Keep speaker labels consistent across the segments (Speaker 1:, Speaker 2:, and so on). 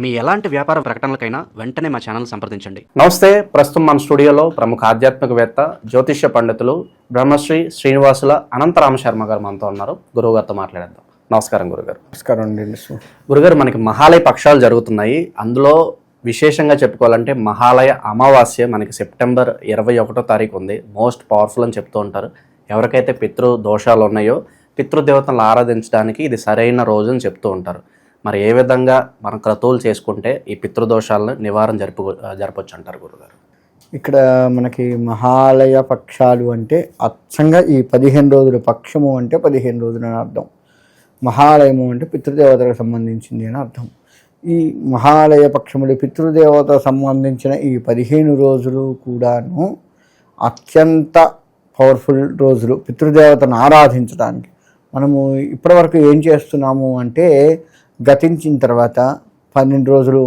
Speaker 1: మీ ఎలాంటి వ్యాపార ప్రకటనలకైనా వెంటనే మా ఛానల్ సంప్రదించండి.
Speaker 2: నమస్తే ప్రస్తుతం మన స్టూడియోలో ప్రముఖ ఆధ్యాత్మికవేత్త జ్యోతిష్య పండితులు బ్రహ్మశ్రీ శ్రీనివాసుల అనంతరామ శర్మ గారు మనతో ఉన్నారు. గురువు గారితో మాట్లాడేద్దాం. నమస్కారం గురుగారు.
Speaker 3: నమస్కారం అండి
Speaker 2: గురుగారు మనకి మహాలయ పక్షాలు జరుగుతున్నాయి. అందులో విశేషంగా చెప్పుకోవాలంటే మహాలయ అమావాస్య మనకి సెప్టెంబర్ ఇరవై ఒకటో తారీఖు ఉంది. మోస్ట్ పవర్ఫుల్ అని చెప్తూ ఉంటారు. ఎవరికైతే పితృ దోషాలు ఉన్నాయో పితృదేవతలను ఆరాధించడానికి ఇది సరైన రోజు అని చెప్తూ ఉంటారు. మరి ఏ విధంగా మనం క్రతువులు చేసుకుంటే ఈ పితృదోషాలను నివారణ జరుపు జరపచ్చు అంటారు గురుగారు?
Speaker 3: ఇక్కడ మనకి మహాలయ పక్షాలు అంటే అచ్చంగా ఈ పదిహేను రోజుల పక్షము అంటే పదిహేను రోజులు అని అర్థం. మహాలయము అంటే పితృదేవతలకు సంబంధించింది అని అర్థం. ఈ మహాలయ పక్షములు పితృదేవత సంబంధించిన ఈ పదిహేను రోజులు కూడాను అత్యంత పవర్ఫుల్ రోజులు. పితృదేవతను ఆరాధించడానికి మనము ఇప్పటివరకు ఏం చేస్తున్నాము అంటే గతించిన తర్వాత పన్నెండు రోజులు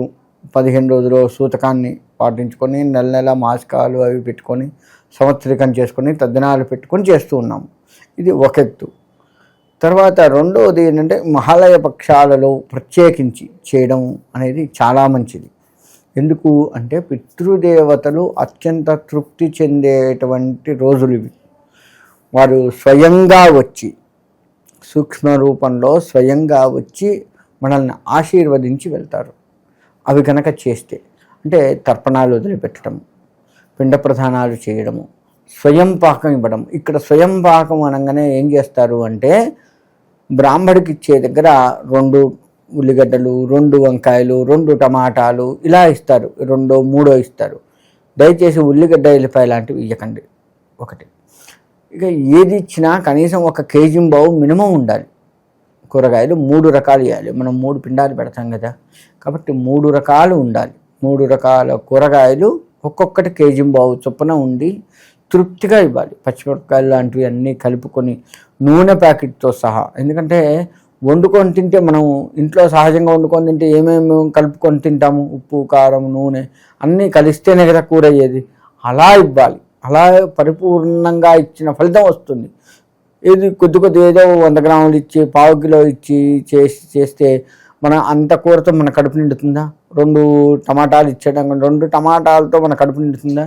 Speaker 3: పదిహేను రోజులు సూతకాన్ని పాటించుకొని నెల నెల మాసికాలు అవి పెట్టుకొని సంవత్సరికం చేసుకొని తద్దినాలు పెట్టుకొని చేస్తూ ఉన్నాము ఇది ఒక ఎత్తు. తర్వాత రెండవది ఏంటంటే మహాలయ పక్షాలలో ప్రత్యేకించి చేయడం అనేది చాలా మంచిది. ఎందుకు అంటే పితృదేవతలు అత్యంత తృప్తి చెందేటువంటి రోజులు ఇవి. వారు స్వయంగా వచ్చి సూక్ష్మ రూపంలో స్వయంగా వచ్చి మనల్ని ఆశీర్వదించి వెళ్తారు. అవి కనుక చేస్తే అంటే తర్పణాలు వదిలిపెట్టడం పిండ ప్రధానాలు చేయడము స్వయం పాకం ఇవ్వడం. ఇక్కడ స్వయం పాకం అనగానే ఏం చేస్తారు అంటే బ్రాహ్మడికి ఇచ్చే దగ్గర రెండు ఉల్లిగడ్డలు రెండు వంకాయలు రెండు టమాటాలు ఇలా ఇస్తారు. రెండో మూడో ఇస్తారు. దయచేసి ఉల్లిగడ్డ ఎల్లిపాయ లాంటివి ఇవ్వకండి ఒకటి. ఇక ఏది ఇచ్చినా కనీసం ఒక కేజీ బావు మినిమం ఉండాలి. కూరగాయలు మూడు రకాలు ఇవ్వాలి మనం మూడు పిండాలు పెడతాం కదా. కాబట్టి మూడు రకాలు ఉండాలి. మూడు రకాల కూరగాయలు ఒక్కొక్కటి కేజీ బావు చొప్పున ఉండి తృప్తిగా ఇవ్వాలి. పచ్చిమిరపకాయలు లాంటివి అన్నీ కలుపుకొని నూనె ప్యాకెట్తో సహా. ఎందుకంటే వండుకొని తింటే మనం ఇంట్లో సహజంగా వండుకొని తింటే ఏమేమి కలుపుకొని తింటాము? ఉప్పు కారం నూనె అన్నీ కలిస్తేనే కదా కూర అయ్యేది. అలా ఇవ్వాలి. అలా పరిపూర్ణంగా ఇచ్చిన ఫలితం వస్తుంది. ఇది కొద్ది కొద్ది ఏదో వంద గ్రాములు ఇచ్చి పావు కిలో ఇచ్చి చేసి చేస్తే మన అంత కూరతో మన కడుపు నిండుతుందా? రెండు టమాటాలు ఇచ్చేయడం రెండు టమాటాలతో మన కడుపు నిండుతుందా?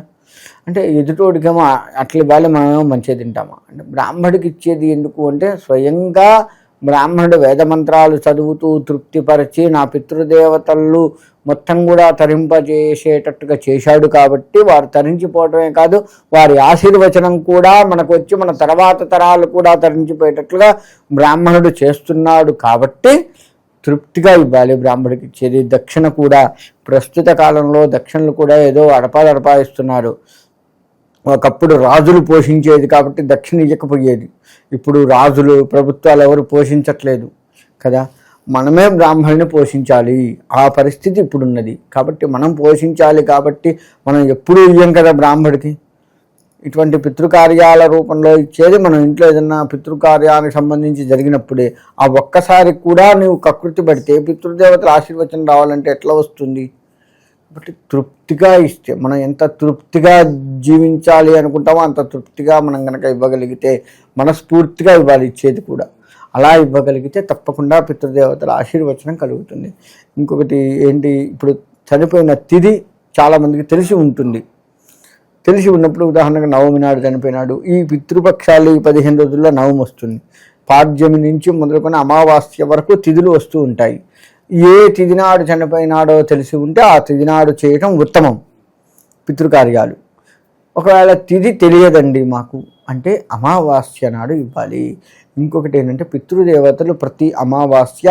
Speaker 3: అంటే ఎదుటోడికేమో అట్ల ఇవ్వాలి మనమేమో మంచిగా తింటామా? అంటే బ్రాహ్మడికి ఇచ్చేది ఎందుకు అంటే స్వయంగా బ్రాహ్మణుడు వేదమంత్రాలు చదువుతూ తృప్తిపరిచి నా పితృదేవతలు మొత్తం కూడా తరింపజేసేటట్టుగా చేశాడు కాబట్టి వారు తరించిపోవటమే కాదు వారి ఆశీర్వచనం కూడా మనకు వచ్చి మన తర్వాత తరాలు కూడా తరించిపోయేటట్లుగా బ్రాహ్మణుడు చేస్తున్నాడు కాబట్టి తృప్తిగా ఇవ్వాలి బ్రాహ్మడికి ఇచ్చేది దక్షిణ కూడా ప్రస్తుత కాలంలో దక్షిణలు కూడా ఏదో అడపాదడపా ఇస్తున్నారు ఒకప్పుడు రాజులు పోషించేది కాబట్టి దక్షిణ ఇవ్వకపోయేది ఇప్పుడు రాజులు ప్రభుత్వాలు ఎవరు పోషించట్లేదు కదా? మనమే బ్రాహ్మణుని పోషించాలి. ఆ పరిస్థితి ఇప్పుడున్నది. కాబట్టి మనం పోషించాలి కాబట్టి మనం ఎప్పుడూ ఇవ్వం కదా బ్రాహ్మడికి? ఇటువంటి పితృకార్యాల రూపంలో ఇచ్చేది మనం ఇంట్లో ఏదన్నా పితృకార్యానికి సంబంధించి జరిగినప్పుడే. ఆ ఒక్కసారి కూడా నువ్వు కకృతి పడితే పితృదేవతల ఆశీర్వచనం రావాలంటే ఎట్లా వస్తుంది? కాబట్టి తృప్తిగా ఇస్తే మనం ఎంత తృప్తిగా జీవించాలి అనుకుంటామో అంత తృప్తిగా మనం కనుక ఇవ్వగలిగితే మనస్ఫూర్తిగా ఇవ్వాలి ఇచ్చేది కూడా. అలా ఇవ్వగలిగితే తప్పకుండా పితృదేవతల ఆశీర్వచనం కలుగుతుంది. ఇంకొకటి ఏంటి ఇప్పుడు చనిపోయిన తిథి చాలామందికి తెలిసి ఉంటుంది. తెలిసి ఉన్నప్పుడు ఉదాహరణకు నవమి నాడు చనిపోయినాడు. ఈ పితృపక్షాలు ఈ పదిహేను రోజుల్లో నవమి వస్తుంది పాడ్యమి నుంచి మొదలుకొని అమావాస్య వరకు తిథులు వస్తూ ఉంటాయి. ఏ తిదినాడు చనిపోయినాడో తెలిసి ఉంటే ఆ తిదినాడు చేయటం ఉత్తమం. పితృకార్యాలు. ఒకవేళ తిది తెలియదండి మాకు అంటే అమావాస్య నాడు ఇవ్వాలి. ఇంకొకటి ఏంటంటే పితృదేవతలు ప్రతి అమావాస్య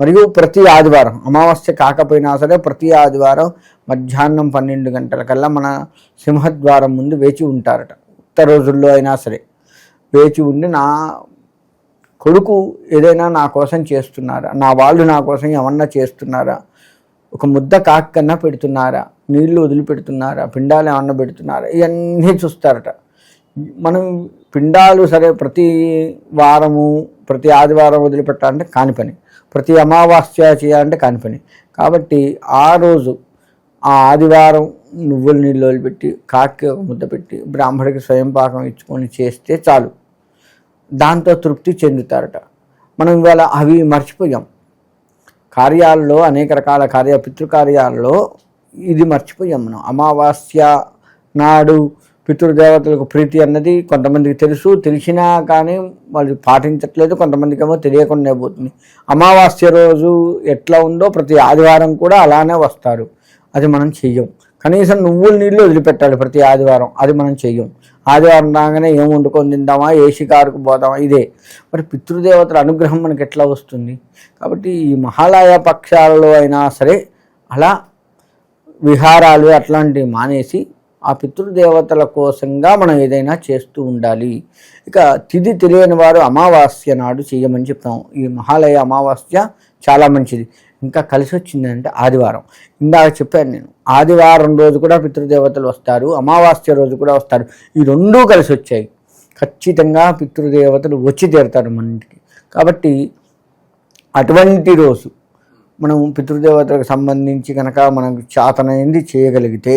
Speaker 3: మరియు ప్రతి ఆదివారం అమావాస్య కాకపోయినా సరే ప్రతి ఆదివారం మధ్యాహ్నం పన్నెండు గంటలకల్లా మన సింహద్వారం ముందు వేచి ఉంటారట. ఉత్త రోజుల్లో అయినా సరే వేచి ఉండి నా కొడుకు ఏదైనా నా కోసం చేస్తున్నారా? నా వాళ్ళు నా కోసం ఏమన్నా చేస్తున్నారా? ఒక ముద్ద కాకి కన్నా పెడుతున్నారా? నీళ్ళు వదిలిపెడుతున్నారా? పిండాలు ఏమన్నా పెడుతున్నారా? ఇవన్నీ చూస్తారట. మనం పిండాలు సరే ప్రతి వారము ప్రతి ఆదివారం వదిలిపెట్టాలంటే కాని పని. ప్రతి అమావాస్య చేయాలంటే కాని పని. కాబట్టి ఆ రోజు ఆ ఆదివారం నువ్వుల నీళ్ళు వదిలిపెట్టి కాకి ఒక ముద్ద పెట్టి బ్రాహ్మడికి స్వయం పాకం ఇచ్చుకొని చేస్తే చాలు. దాంతో తృప్తి చెందుతారట. మనం ఇవాళ అవి మర్చిపోయాం. కార్యాల్లో అనేక రకాల కార్య పితృకార్యాల్లో ఇది మర్చిపోయాం మనం. అమావాస్య నాడు పితృదేవతలకు ప్రీతి అన్నది కొంతమందికి తెలుసు తెలిసినా కానీ వాళ్ళు పాటించట్లేదు కొంతమందికి ఏమో తెలియకుండా పోతుంది. అమావాస్య రోజు ఎట్లా ఉందో ప్రతి ఆదివారం కూడా అలానే వస్తారు. అది మనం చెయ్యం. కనీసం నువ్వుల నీళ్ళు వదిలిపెట్టాలి ప్రతి ఆదివారం. అది మనం చెయ్యం. ఆదివారం రాగానే ఏం వండుకొని తిందామా? ఏ షికారుకు పోదామా? ఇదే. మరి పితృదేవతల అనుగ్రహం మనకి ఎట్లా వస్తుంది? కాబట్టి ఈ మహాలయ పక్షాలలో అయినా సరే అలా విహారాలు అట్లాంటివి మానేసి ఆ పితృదేవతల కోసంగా మనం ఏదైనా చేస్తూ ఉండాలి. ఇక తిథి తెలియని వారు అమావాస్య నాడు చేయమని చెప్తాం. ఈ మహాలయ అమావాస్య చాలా మంచిది. ఇంకా కలిసి వచ్చింది అంటే ఆదివారం. ఇందాక చెప్పాను నేను. ఆదివారం రోజు కూడా పితృదేవతలు వస్తారు అమావాస్య రోజు కూడా వస్తారు. ఈ రెండూ కలిసి వచ్చాయి. ఖచ్చితంగా పితృదేవతలు వచ్చి తీరుతారు మన ఇంటికి. కాబట్టి అటువంటి రోజు మనం పితృదేవతలకు సంబంధించి కనుక మనకు చాతనైంది చేయగలిగితే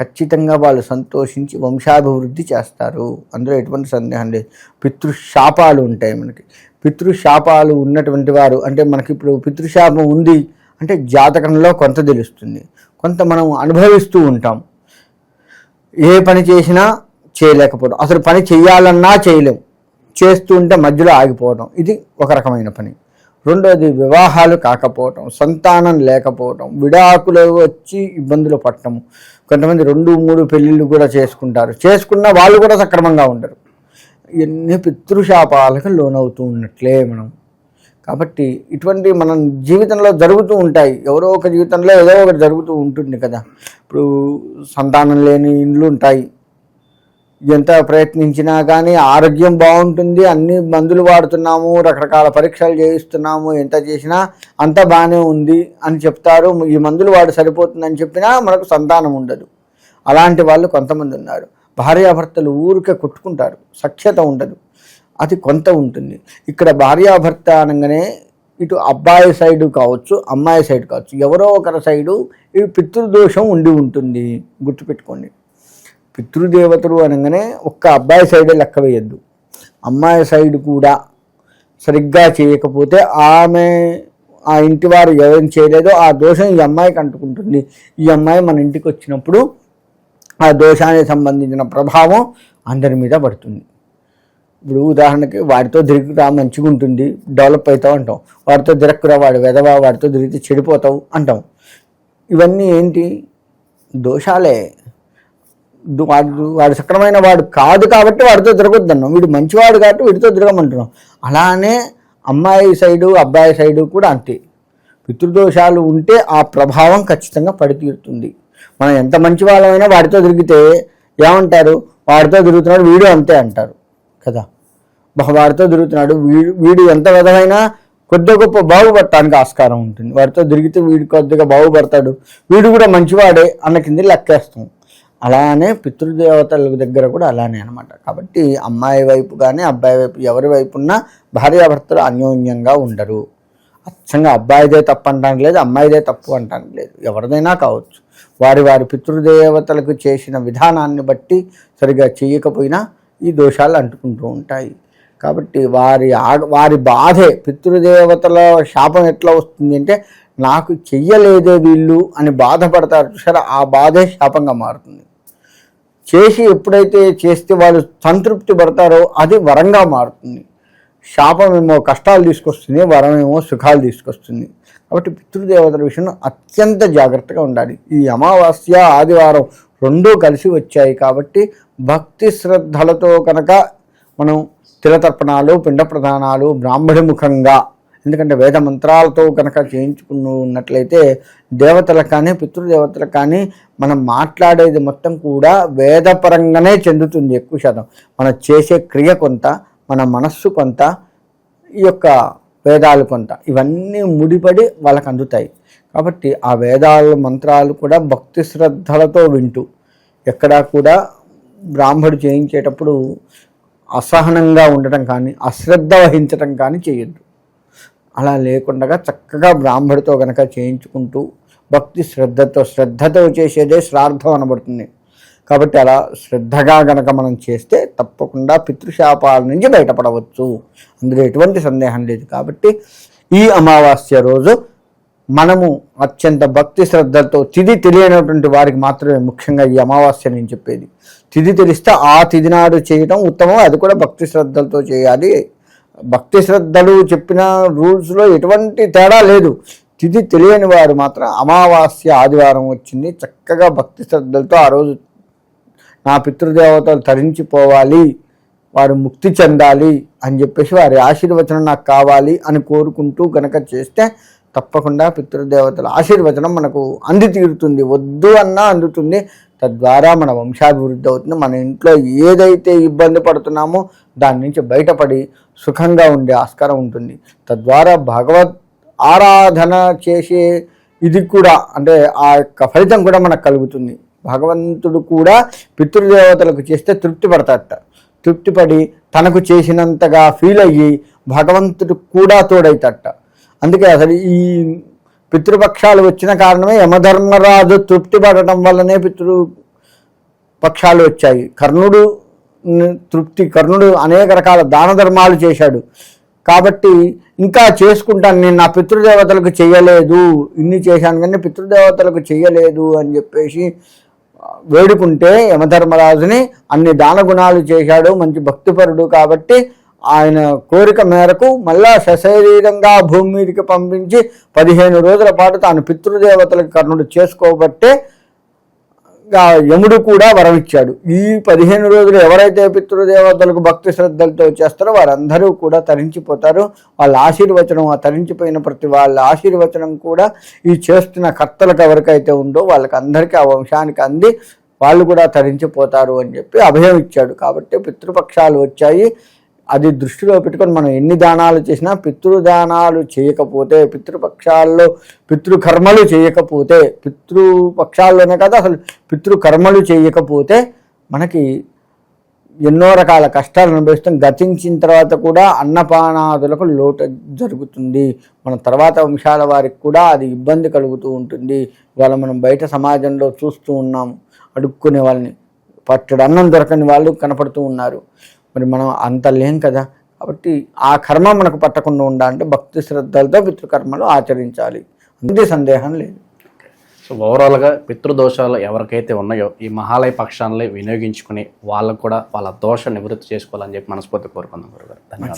Speaker 3: ఖచ్చితంగా వాళ్ళు సంతోషించి వంశాభివృద్ధి చేస్తారు. అందులో ఎటువంటి సందేహం లేదు. పితృశాపాలు ఉంటాయి మనకి. పితృశాపాలు ఉన్నటువంటి వారు అంటే మనకి ఇప్పుడు పితృశాపం ఉంది అంటే జాతకంలో కొంత తెలుస్తుంది. కొంత మనం అనుభవిస్తూ ఉంటాం. ఏ పని చేసినా చేయలేకపోవడం. అసలు పని చేయాలన్నా చేయలేం. చేస్తూ ఉంటే మధ్యలో ఆగిపోవడం. ఇది ఒక రకమైన పని. రెండోది వివాహాలు కాకపోవటం సంతానం లేకపోవటం విడాకులు వచ్చి ఇబ్బందులు పడటం. కొంతమంది రెండు మూడు పెళ్ళిళ్ళు కూడా చేసుకుంటారు. చేసుకున్న వాళ్ళు కూడా సక్రమంగా ఉండరు. ఎన్ని పితృశాపాలకు లోనవుతూ ఉన్నట్లే మనం. కాబట్టి ఇటువంటి మనం జీవితంలో జరుగుతూ ఉంటాయి. ఎవరో ఒక జీవితంలో ఏదో ఒకటి జరుగుతూ ఉంటుంది కదా. ఇప్పుడు సంతానం లేని ఇండ్లు ఉంటాయి. ఎంత ప్రయత్నించినా కానీ ఆరోగ్యం బాగుంటుంది. అన్ని మందులు వాడుతున్నాము రకరకాల పరీక్షలు చేయిస్తున్నాము ఎంత చేసినా అంత బాగానే ఉంది అని చెప్తారు. ఈ మందులు వాడు సరిపోతుందని చెప్పినా మనకు సంతానం ఉండదు. అలాంటి వాళ్ళు కొంతమంది ఉన్నారు. భార్యాభర్తలు ఊరికే కొట్టుకుంటారు. సఖ్యత ఉండదు. అది కొంత ఉంటుంది. ఇక్కడ భార్యాభర్త అనగానే ఇటు అబ్బాయి సైడు కావచ్చు అమ్మాయి సైడ్ కావచ్చు ఎవరో ఒకరి సైడు ఇవి పితృదోషం ఉండి ఉంటుంది. గుర్తుపెట్టుకోండి. పితృదేవతలు అనగానే ఒక్క అబ్బాయి సైడే లెక్క వేయద్దు. అమ్మాయి సైడ్ కూడా సరిగ్గా చేయకపోతే ఆమె ఆ ఇంటి వారు ఏం చేయలేదో ఆ దోషం ఈ అమ్మాయికి అంటుకుంటుంది. ఈ అమ్మాయి మన ఇంటికి వచ్చినప్పుడు ఆ దోషానికి సంబంధించిన ప్రభావం అందరి మీద పడుతుంది. ఇప్పుడు ఉదాహరణకి వాడితో తిరుగురా మంచిగా ఉంటుంది డెవలప్ అవుతావు అంటాం. వాడితో తిరక్కురా వాడు వెదవా వాడితో తిరిగితే చెడిపోతావు అంటాం. ఇవన్నీ ఏంటి? దోషాలే. దు- వాడు వాడు సక్రమైన వాడు కాదు కాబట్టి వాడితో తిరగొద్దన్నాం. వీడు మంచివాడు కాబట్టి వీడితో తిరగమంటున్నాం. అలానే అమ్మాయి సైడు అబ్బాయి సైడు కూడా అంతే. పితృదోషాలు ఉంటే ఆ ప్రభావం ఖచ్చితంగా పడితీరుతుంది. మనం ఎంత మంచి వాళ్ళమైనా వాడితో తిరిగితే ఏమంటారు? వాడితో తిరుగుతున్నాడు వీడు అంతే అంటారు. కదా? బహ వాడితో తిరుగుతున్నాడు వీడు వీడు ఎంత విధమైనా కొద్ది గొప్ప బాగుపడటానికి ఆస్కారం ఉంటుంది. వాడితో తిరిగితే వీడు కొద్దిగా బాగుపడతాడు. వీడు కూడా మంచివాడే అన్న కింద లెక్కేస్తాం. అలానే పితృదేవతల దగ్గర కూడా అలానే అనమాట కాబట్టి అమ్మాయి వైపు కానీ అబ్బాయి వైపు ఎవరి వైపు ఉన్నా భార్యాభర్తలు అన్యోన్యంగా ఉండరు. అచ్చంగా అబ్బాయిదే తప్పు అంటానికి లేదు అమ్మాయిదే తప్పు అంటానికి లేదు. ఎవరిదైనా కావచ్చు. వారి వారి పితృదేవతలకు చేసిన విధానాన్ని బట్టి సరిగా చేయకపోయినా ఈ దోషాలు అంటుకుంటూ ఉంటాయి. కాబట్టి వారి వారి బాధే పితృదేవతల శాపం ఎట్లా వస్తుంది అంటే నాకు చెయ్యలేదే వీళ్ళు అని బాధపడతారు. చూసారా? ఆ బాధే శాపంగా మారుతుంది. చేసి ఎప్పుడైతే చేస్తే వాళ్ళు సంతృప్తి పడతారో అది వరంగా మారుతుంది. శాపమేమో కష్టాలు తీసుకొస్తుంది వరం ఏమో సుఖాలు తీసుకొస్తుంది. కాబట్టి పితృదేవతల విషయంలో అత్యంత జాగ్రత్తగా ఉండాలి. ఈ అమావాస్య ఆదివారం రెండూ కలిసి వచ్చాయి కాబట్టి భక్తి శ్రద్ధలతో కనుక మనం తిలతర్పణాలు పిండ ప్రధానాలు బ్రాహ్మణి ముఖంగా ఎందుకంటే వేద మంత్రాలతో కనుక చేయించుకుని ఉన్నట్లయితే దేవతలకు కానీ పితృదేవతలకు కానీ మనం మాట్లాడేది మొత్తం కూడా వేదపరంగానే చెందుతుంది ఎక్కువ శాతం. మనం చేసే క్రియ కొంత మన మనస్సు కొంత ఈ యొక్క వేదాలు కొంత ఇవన్నీ ముడిపడి వాళ్ళకు అందుతాయి కాబట్టి ఆ వేదాలు మంత్రాలు కూడా భక్తి శ్రద్ధలతో వింటూ ఎక్కడా కూడా బ్రాహ్మడు చేయించేటప్పుడు అసహనంగా ఉండటం కానీ అశ్రద్ధ వహించటం కానీ చేయొద్దు. అలా లేకుండా చక్కగా బ్రాహ్మడితో గనక చేయించుకుంటూ భక్తి శ్రద్ధతో శ్రద్ధతో చేసేదే శ్రాద్ధం అనబడుతుంది. కాబట్టి అలా శ్రద్ధగా గనక మనం చేస్తే తప్పకుండా పితృశాపాల నుంచి బయటపడవచ్చు. అందులో ఎటువంటి సందేహం లేదు కాబట్టి ఈ అమావాస్య రోజు మనము అత్యంత భక్తి శ్రద్ధలతో తిథి తెలియనటువంటి వారికి మాత్రమే ముఖ్యంగా ఈ అమావాస్య నేను చెప్పేది. తిథి తెలిస్తే ఆ తిది నాడు చేయడం ఉత్తమం అది కూడా భక్తి శ్రద్ధలతో చేయాలి. భక్తి శ్రద్ధలు చెప్పిన రూల్స్లో ఎటువంటి తేడా లేదు. తిథి తెలియని వారు మాత్రం అమావాస్య ఆదివారం వచ్చింది. చక్కగా భక్తి శ్రద్ధలతో ఆ రోజు నా పితృదేవతలు తరించిపోవాలి వారు ముక్తి చెందాలి అని చెప్పేసి వారి ఆశీర్వచనం నాకు కావాలి అని కోరుకుంటూ గనక చేస్తే తప్పకుండా పితృదేవతల ఆశీర్వచనం మనకు అంది తీరుతుంది వద్దు అన్నా అందుతుంది. తద్వారా మన వంశాభివృద్ధి అవుతుంది. మన ఇంట్లో ఏదైతే ఇబ్బంది పడుతున్నామో దాని నుంచి బయటపడి సుఖంగా ఉండే ఆస్కారం ఉంటుంది. తద్వారా భగవత్ ఆరాధన చేసే ఇది కూడా అంటే ఆ యొక్క ఫలితం కూడా మనకు కలుగుతుంది. భగవంతుడు కూడా పితృదేవతలకు చేస్తే తృప్తి పడతాడట తృప్తిపడి తనకు చేసినంతగా ఫీల్ అయ్యి భగవంతుడు కూడా తోడైతట అందుకే అసలు ఈ పితృపక్షాలు వచ్చిన కారణమే యమధర్మరాజు తృప్తి పడటం వల్లనే పితృ పక్షాలు వచ్చాయి. కర్ణుడు తృప్తి కర్ణుడు అనేక రకాల దాన ధర్మాలు చేశాడు. కాబట్టి ఇంకా చేసుకుంటాను నేను నా పితృదేవతలకు చేయలేదు ఇన్ని చేశాను కానీ పితృదేవతలకు చేయలేదు అని చెప్పేసి వేడుకుంటే యమధర్మరాజుని అన్ని దాన గుణాలు చేశాడు మంచి భక్తిపరుడు కాబట్టి ఆయన కోరిక మేరకు మళ్ళా సశరీరంగా భూమి మీదకి పంపించి పదిహేను రోజుల పాటు తాను పితృదేవతలకు కర్ణుడు చేసుకోబట్టే యముడు కూడా వరం ఇచ్చాడు. ఈ పదిహేను రోజులు ఎవరైతే పితృదేవతలకు భక్తి శ్రద్ధలతో చేస్తారో వారందరూ కూడా తరించిపోతారు. వాళ్ళ ఆశీర్వచనం ఆ తరించిపోయిన ప్రతి వాళ్ళ ఆశీర్వచనం కూడా ఈ చేస్తున్న కర్తలకు ఎవరికైతే ఉందో వాళ్ళకి అందరికీ ఆ వంశానికి అంది. వాళ్ళు కూడా తరించిపోతారు అని చెప్పి అభయం ఇచ్చాడు. కాబట్టి పితృపక్షాలు వచ్చాయి. అది దృష్టిలో పెట్టుకొని మనం ఎన్ని దానాలు చేసినా పితృదానాలు చేయకపోతే పితృపక్షాల్లో పితృకర్మలు చేయకపోతే పితృపక్షాల్లోనే కదా అసలు పితృకర్మలు చేయకపోతే మనకి ఎన్నో రకాల కష్టాలు అనుభవిస్తాం. గతించిన తర్వాత కూడా అన్నపానాదులకు లోటు జరుగుతుంది. మన తర్వాత వంశాల వారికి కూడా అది ఇబ్బంది కలుగుతూ ఉంటుంది. ఇవాళ మనం బయట సమాజంలో చూస్తూ ఉన్నాం. అడుక్కునే వాళ్ళని పట్టడు అన్నం దొరకని వాళ్ళు కనపడుతూ ఉన్నారు. మరి మనం అంత లేం కదా? కాబట్టి ఆ కర్మ మనకు పట్టకుండా ఉండాలంటే భక్తి శ్రద్ధలతో పితృకర్మలు ఆచరించాలి. అంతే సందేహం లేదు.
Speaker 2: సో ఓవరాల్గా పితృదోషాలు ఎవరికైతే ఉన్నాయో ఈ మహాలయ పక్షాలని వినియోగించుకుని వాళ్ళకు కూడా వాళ్ళ దోష నివృత్తి చేసుకోవాలని చెప్పి మనస్ఫూర్తి కోరుకుందాం గురుగారు. ధన్యవాదాలు.